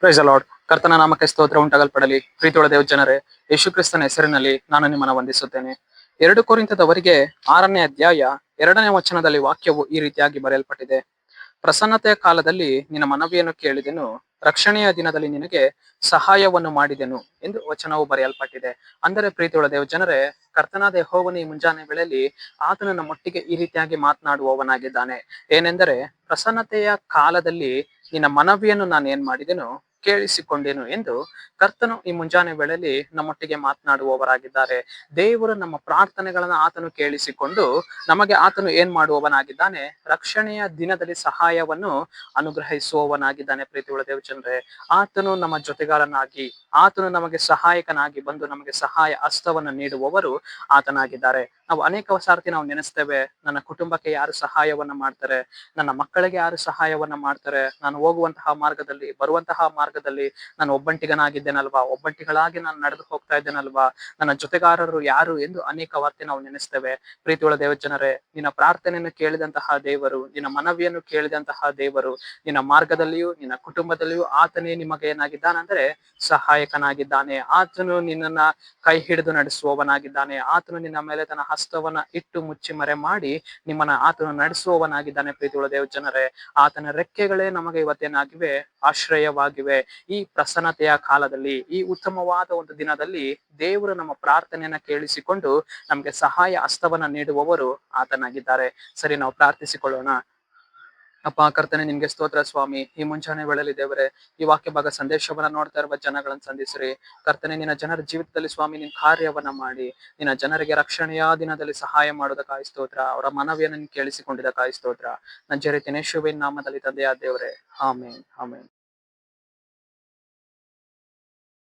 Price ಅಲಾಡ್ ಕರ್ತನ ನಾಮಕ್ಕೆ ಸ್ತೋತ್ರ ಉಂಟಾಗಲ್ಪಡಲಿ. ಪ್ರೀತಿಯೊಳ ದೇವ ಜನರೇ, ಯೇಸು ಕ್ರಿಸ್ತನ ಹೆಸರಿನಲ್ಲಿ ನಾನು ನಿಮ್ಮನ್ನ ವಂದಿಸುತ್ತೇನೆ. ಎರಡು ಕೋರಿಂತದವರಿಗೆ ಆರನೇ ಅಧ್ಯಾಯ ಎರಡನೇ ವಚನದಲ್ಲಿ ವಾಕ್ಯವು ಈ ರೀತಿಯಾಗಿ ಬರೆಯಲ್ಪಟ್ಟಿದೆ. ಪ್ರಸನ್ನತೆಯ ಕಾಲದಲ್ಲಿ ನಿನ್ನ ಮನವಿಯನ್ನು ಕೇಳಿದೆನು, ರಕ್ಷಣೆಯ ದಿನದಲ್ಲಿ ನಿನಗೆ ಸಹಾಯವನ್ನು ಮಾಡಿದೆನು ಎಂದು ವಚನವು ಬರೆಯಲ್ಪಟ್ಟಿದೆ. ಅಂದರೆ ಪ್ರೀತಿಯೊಳ ದೇವ ಜನರೇ, ಕರ್ತನಾದ ಯಹೋವನ ಈ ಮುಂಜಾನೆ ವೇಳೆಯಲ್ಲಿ ಆತನು ನಮ್ಮೊಟ್ಟಿಗೆ ಈ ರೀತಿಯಾಗಿ ಮಾತನಾಡುವವನಾಗಿದ್ದಾನೆ. ಏನೆಂದರೆ, ಪ್ರಸನ್ನತೆಯ ಕಾಲದಲ್ಲಿ ನಿನ್ನ ಮನವಿಯನ್ನು ನಾನು ಏನ್ ಮಾಡಿದೆನು ಕೇಳಿಸಿಕೊಂಡೆನು ಎಂದು ಕರ್ತನು ಈ ಮುಂಜಾನೆ ವೇಳೆಯಲ್ಲಿ ನಮ್ಮೊಟ್ಟಿಗೆ ಮಾತನಾಡುವವರಾಗಿದ್ದಾರೆ. ದೇವರು ನಮ್ಮ ಪ್ರಾರ್ಥನೆಗಳನ್ನ ಆತನು ಕೇಳಿಸಿಕೊಂಡು ನಮಗೆ ಆತನು ಏನ್ ಮಾಡುವವನಾಗಿದ್ದಾನೆ? ರಕ್ಷಣೆಯ ದಿನದಲ್ಲಿ ಸಹಾಯವನ್ನು ಅನುಗ್ರಹಿಸುವವನಾಗಿದ್ದಾನೆ ಪ್ರೀತಿ ದೇವಚಂದ್ರೆ ಆತನು ನಮ್ಮ ಜೊತೆಗಾರನಾಗಿ ಆತನು ನಮಗೆ ಸಹಾಯಕನಾಗಿ ಬಂದು ನಮಗೆ ಸಹಾಯ ಹಸ್ತವನ್ನು ನೀಡುವವರು ಆತನಾಗಿದ್ದಾರೆ. ನಾವು ಅನೇಕ ಸಾರ್ತಿ ನಾವು ನೆನೆಸ್ತೇವೆ. ನನ್ನ ಕುಟುಂಬಕ್ಕೆ ಯಾರು ಸಹಾಯವನ್ನ ಮಾಡ್ತಾರೆ? ನನ್ನ ಮಕ್ಕಳಿಗೆ ಯಾರು ಸಹಾಯವನ್ನ ಮಾಡ್ತಾರೆ? ನಾನು ಹೋಗುವಂತಹ ಮಾರ್ಗದಲ್ಲಿ, ಬರುವಂತಹ ಮಾರ್ಗದಲ್ಲಿ ನಾನು ಒಬ್ಬಂಟಿಗನಾಗಿದ್ದೇನಲ್ವಾ? ಒಬ್ಬಂಟಿಗಳಾಗಿ ನಾನು ನಡೆದು ಹೋಗ್ತಾ ಇದ್ದೇನಲ್ವಾ? ನನ್ನ ಜೊತೆಗಾರರು ಯಾರು ಎಂದು ಅನೇಕ ವಾರ್ತೆ ನಾವು ನೆನೆಸ್ತೇವೆ. ಪ್ರೀತಿಯುಳ ದೇವ ಜನರೇ ನಿನ್ನ ಪ್ರಾರ್ಥನೆಯನ್ನು ಕೇಳಿದಂತಹ ದೇವರು, ನಿನ್ನ ಮನವಿಯನ್ನು ಕೇಳಿದಂತಹ ದೇವರು, ನಿನ್ನ ಮಾರ್ಗದಲ್ಲಿಯೂ, ನಿನ್ನ ಕುಟುಂಬದಲ್ಲಿಯೂ ಆತನೇ ನಿಮಗೆ ಏನಾಗಿದ್ದಾನಂದ್ರೆ ಸಹಾಯಕನಾಗಿದ್ದಾನೆ. ಆತನು ನಿನ್ನನ್ನ ಕೈ ಹಿಡಿದು ನಡೆಸುವವನಾಗಿದ್ದಾನೆ. ಆತನು ನಿನ್ನ ಮೇಲೆ ತನ್ನ ಹಸ್ತವನ್ನ ಇಟ್ಟು ಮುಚ್ಚಿ ಮರೆ ಮಾಡಿ ನಿಮ್ಮನ್ನ ಆತನು ನಡೆಸುವವನಾಗಿದ್ದಾನೆ ಪ್ರೀತಿಯುಳ ದೇವ್ ಜನರೇ. ಆತನ ರೆಕ್ಕೆಗಳೇ ನಮಗೆ ಇವತ್ತೇನಾಗಿವೆ? ಆಶ್ರಯವಾಗಿವೆ. ಈ ಪ್ರಸನ್ನತೆಯ ಕಾಲದಲ್ಲಿ, ಈ ಉತ್ತಮವಾದ ಒಂದು ದಿನದಲ್ಲಿ ದೇವರು ನಮ್ಮ ಪ್ರಾರ್ಥನೆಯನ್ನ ಕೇಳಿಸಿಕೊಂಡು ನಮಗೆ ಸಹಾಯ ಹಸ್ತವನ್ನ ನೀಡುವವರು ಆತನಾಗಿದ್ದಾರೆ. ಸರಿ, ನಾವು ಪ್ರಾರ್ಥಿಸಿಕೊಳ್ಳೋಣ. ಅಪ್ಪ, ಕರ್ತನೆ, ನಿಮ್ಗೆ ಸ್ತೋತ್ರ ಸ್ವಾಮಿ. ಈ ಮುಂಚಾನೆ ವೇಳೆಯಲ್ಲಿ ದೇವರೇ, ಈ ವಾಕ್ಯ ಭಾಗ ಸಂದೇಶವನ್ನ ನೋಡ್ತಾ ಇರುವ ಜನಗಳನ್ನ ಸಂಧಿಸ್ರಿ. ಕರ್ತನೆ, ನಿನ್ನ ಜನರ ಜೀವಿತದಲ್ಲಿ ಸ್ವಾಮಿ ನಿನ್ ಕಾರ್ಯವನ್ನ ಮಾಡಿ. ನಿನ್ನ ಜನರಿಗೆ ರಕ್ಷಣೆಯ ದಿನದಲ್ಲಿ ಸಹಾಯ ಮಾಡೋದಕ್ಕಾಗಿ ಸ್ತೋತ್ರ. ಅವರ ಮನವಿಯನ್ನು ಕೇಳಿಸಿಕೊಂಡಿದ ಕೇಳಿಸಿಕೊಂಡಿದ್ದಕ್ಕಾಗಿ ಸ್ತೋತ್ರ. ನಂಜರಿ ಜರಿ ದಿನೇಶುವಿನ ನಾಮದಲ್ಲಿ ತಂದೆಯಾದ ದೇವರೇ. ಆಮೇನ್ ಆಮೇನ್.